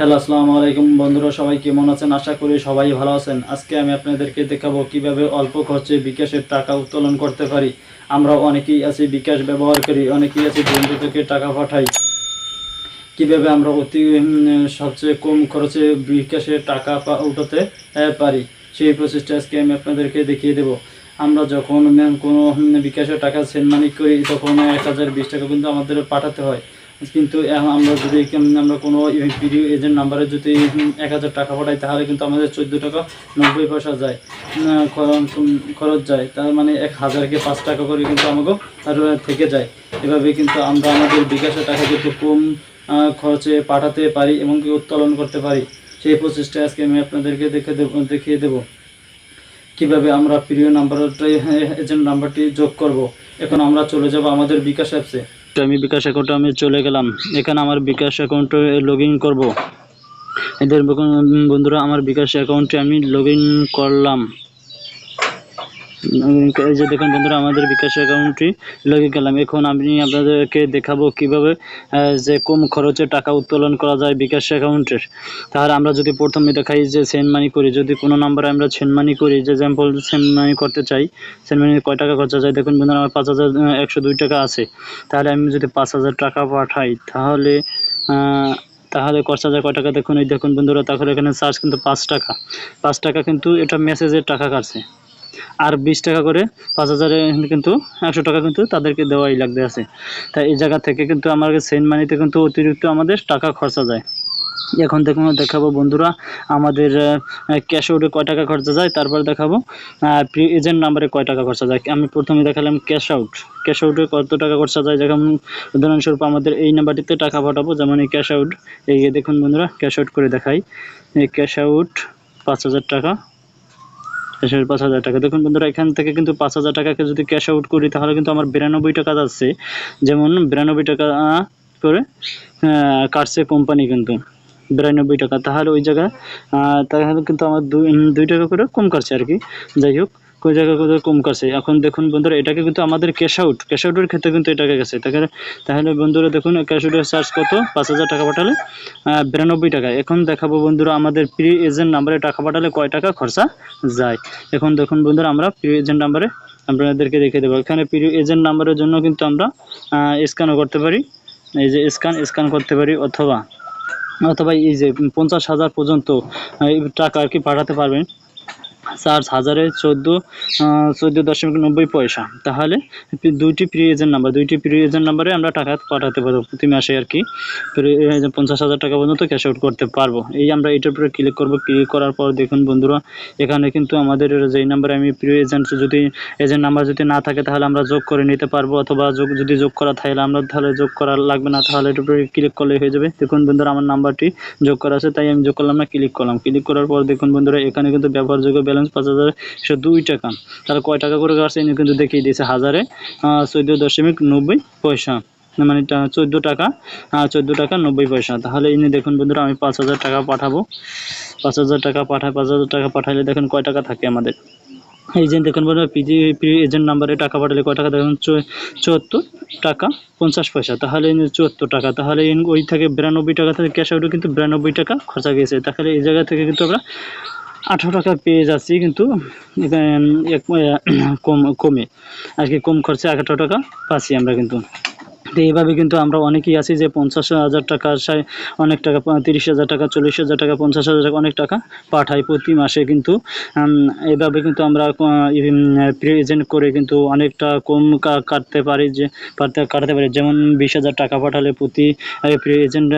Hello, আসসালামু আলাইকুম। বন্ধুরা, সবাই কেমন আছেন? আশা করি সবাই ভালো আছেন। আজকে আমি আপনাদেরকে দেখাবো কীভাবে অল্প খরচে বিকাশের টাকা উত্তোলন করতে পারি। আমরা অনেকেই আছি বিকাশ ব্যবহার করি, অনেকেই আছে বন্ধু থেকে টাকা পাঠাই। কীভাবে আমরা অতি সবচেয়ে কম খরচে বিকাশে টাকা উঠাতে পারি, সেই প্রসেসটা আজকে আমি আপনাদেরকে দেখিয়ে দেব। আমরা যখন কোনো বিকাশের টাকা সেন্ড মানি করি, তখন এক হাজার বিশ টাকা কিন্তু আমাদের পাঠাতে হয়। কিন্তু আমরা যদি আমরা কোনো ভিডিও এজেন্ট নাম্বারে যদি এক হাজার টাকা পাঠাই, তাহলে কিন্তু আমাদের চোদ্দ টাকা নব্বই পয়সা যায় খরচ যায়। তার মানে এক হাজারকে পাঁচ টাকা করে কিন্তু আমাকে আর থেকে যায়। এভাবে কিন্তু আমরা আমাদের বিকাশের টাকা কিন্তু কম খরচে পাঠাতে পারি এবং কি উত্তোলন করতে পারি, সেই প্রচেষ্টা আজকে আমি আপনাদেরকে দেখে দেব, দেখিয়ে দেব। কীভাবে আমরা প্রিয় নাম্বারটি এজেন্ট নাম্বারটি যোগ করব। এখন আমরা চলে যাব আমাদের বিকাশ অ্যাপসে আমি বিকাশ অ্যাকাউন্টে আমি চলে গেলাম। এখানে আমার বিকাশ অ্যাকাউন্টে লগ ইন করব। এদের বন্ধুরা, আমার বিকাশ অ্যাকাউন্টে আমি লগ ইন করলাম। এই যে দেখুন বন্ধুরা, আমাদের বিকাশ অ্যাকাউন্টটি লগ গেলাম। এখন আমি আপনাদেরকে দেখাবো কীভাবে যে কম খরচে টাকা উত্তোলন করা যায় বিকাশ অ্যাকাউন্টের তাহলে আমরা যদি প্রথমে দেখাই যে সেন্ড মানি করি, যদি কোনো নাম্বারে আমরা সেন্ড মানি করি, যে এক্সাম্পল সেন্ড মানি করতে চাই সেন্ড মানি কয় টাকা খরচা যায়? দেখুন বন্ধুরা, আমার পাঁচ হাজার একশো দুই টাকা আছে। তাহলে আমি যদি পাঁচ হাজার টাকা পাঠাই, তাহলে তাহলে খরচা যায় কয় টাকা? দেখুন, এই দেখুন বন্ধুরা, তাহলে এখানে চার্জ কিন্তু পাঁচ টাকা। পাঁচ টাকা কিন্তু এটা মেসেজের টাকা কাটছে আর বিশ টাকা করে পাঁচ হাজারে কিন্তু একশো টাকা কিন্তু তাদেরকে দেওয়াই লাগতে আছে। তাই এই জায়গা থেকে কিন্তু আমার সেন্ট মানিতে কিন্তু অতিরিক্ত আমাদের টাকা খরচা যায়। এখন দেখুন, দেখাবো বন্ধুরা, আমাদের ক্যাশ আউটে কয় টাকা খরচা যায়, তারপর দেখাবো। প্রি এজেন্ট নাম্বারে কয় টাকা খরচা যায়? আমি প্রথমে দেখালাম ক্যাশ আউট ক্যাশ আউটে কত টাকা খরচা যায়? যেমন উদাহরণস্বরূপ আমাদের এই নাম্বারটিতে টাকা পাঠাবো, যেমন এই ক্যাশ আউট এই দেখুন বন্ধুরা ক্যাশ আউট করে দেখাই। এই ক্যাশ আউট পাঁচ হাজার টাকা। ক্যাশ পাঁচ হাজার টাকা। দেখুন বন্ধুরা, এখান থেকে কিন্তু পাঁচ হাজার টাকাকে যদি ক্যাশ আউট করি, তাহলে কিন্তু আমার বিরানব্বই টাকা যাচ্ছে। যেমন বিরানব্বই টাকা করে কাটছে কোম্পানি কিন্তু। বিরানব্বই টাকা। তাহলে ওই জায়গায় তাহলে কিন্তু আমার দুই দুই টাকা করে কম কাটছে আর কি। যাই হোক ওই জায়গায় করে কম কাছে এখন দেখুন বন্ধুরা, এটাকে কিন্তু আমাদের ক্যাশ আউট ক্যাশ আউটের ক্ষেত্রে কিন্তু এটাকে গেছে। তাহলে তাহলে বন্ধুরা দেখুন ক্যাশ আউটের চার্জ কত? পাঁচ হাজার টাকা পাঠালে বিরানব্বই টাকা। এখন দেখাবো বন্ধুরা, আমাদের প্রি এজেন্ট নাম্বারে টাকা পাঠালে কয় টাকা খরচা যায়? এখন দেখুন বন্ধুরা, আমরা প্রি এজেন্ট নাম্বারে আপনাদেরকে দেখে দেবো। এখানে প্রি এজেন্ট নাম্বারের জন্য কিন্তু আমরা স্ক্যানও করতে পারি। এই যে স্ক্যান স্ক্যান করতে পারি অথবা অথবা এই যে পঞ্চাশ হাজার পর্যন্ত টাকা আর কি পাঠাতে পারবেন। চার্জ হাজারে চোদ্দ চোদ্দ দশমিক নব্বই পয়সা। তাহলে দুইটি প্রি এজেন্ট নাম্বার দুইটি প্রি এজেন্ট নাম্বারে আমরা টাকা পাঠাতে পারব প্রতি মাসে আর কি। পঞ্চাশ হাজার টাকা পর্যন্ত ক্যাশ আউট করতে পারব। এই আমরা এটার উপরে ক্লিক করব। ক্লিক করার পর দেখুন বন্ধুরা, এখানে কিন্তু আমাদের যেই নাম্বারে আমি প্রি এজেন্ট যদি এজেন্ট নাম্বার যদি না থাকে তাহলে আমরা যোগ করে নিতে পারব। অথবা যোগ, যদি যোগ করা থাকে আমরা তাহলে যোগ করা লাগবে না। তাহলে এটার উপরে ক্লিক করলে হয়ে যাবে। দেখুন বন্ধুরা, আমার নাম্বারটি যোগ করা আছে, তাই আমি যোগ করলাম না ক্লিক করলাম। ক্লিক করার পর দেখুন বন্ধুরা, এখানে কিন্তু ব্যবহারযোগ্য ব্যালেন্স পাঁচ হাজার একশো দুই টাকা। তাহলে কয় টাকা করে কাটছে? এনে কিন্তু দেখিয়ে দিয়েছে হাজারে চোদ্দ দশমিক নব্বই পয়সা। মানে চোদ্দ টাকা চোদ্দ টাকা নব্বই পয়সা। তাহলে এনে দেখুন বন্ধুরা, আমি পাঁচ হাজার টাকা পাঠাবো। পাঁচ হাজার টাকা পাঠাই পাঁচ হাজার টাকা পাঠালে দেখুন কয় টাকা থাকে আমাদের। যে দেখুন বন্ধুরা, পিজি প্রি এজেন্ট নাম্বারে টাকা পাঠালে কয় টাকা? দেখুন চুয়াত্তর টাকা পঞ্চাশ পয়সা। তাহলে চুয়াত্তর টাকা। তাহলে ওই থেকে বিরানব্বই টাকা থেকে ক্যাশ আউটে কিন্তু বিরানব্বই টাকা খরচা গেছে। তাহলে এই জায়গা থেকে কিন্তু আমরা আঠারো টাকা পেয়ে যাচ্ছি কিন্তু কম, কমে। আর কি কম খরচে আঠারো টাকা পাচ্ছি আমরা কিন্তু। তো এইভাবে কিন্তু আমরা অনেকেই আছি যে পঞ্চাশ হাজার টাকা সাই অনেক টাকা তিরিশ হাজার টাকা চল্লিশ হাজার টাকা পঞ্চাশ হাজার টাকা অনেক টাকা পাঠাই প্রতি মাসে কিন্তু। উম, এইভাবে কিন্তু আমরা প্রি এজেন্ট করে কিন্তু অনেকটা কম কাটতে পারি যে পারতে কাটাতে পারি। যেমন বিশ হাজার টাকা পাঠালে প্রতি প্রি এজেন্ট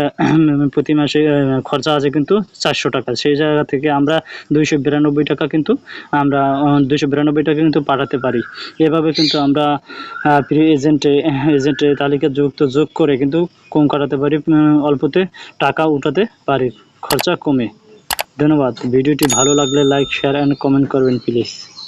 প্রতি মাসে খরচা আছে কিন্তু চারশো টাকা। সেই জায়গা থেকে আমরা দুইশো বিরানব্বই টাকা কিন্তু আমরা দুইশো বিরানব্বই টাকা কিন্তু পাঠাতে পারি। এভাবে কিন্তু আমরা প্রি এজেন্টে এজেন্টে তালিকা যুক্ত যোগ করে কিন্তু কম কাটাতে পারি অল্পতে টাকা উঠাতে পারি। খরচা কমে। ধন্যবাদ। ভিডিওটি ভালো লাগলে লাইক শেয়ার অ্যান্ড কমেন্ট করবেন প্লিজ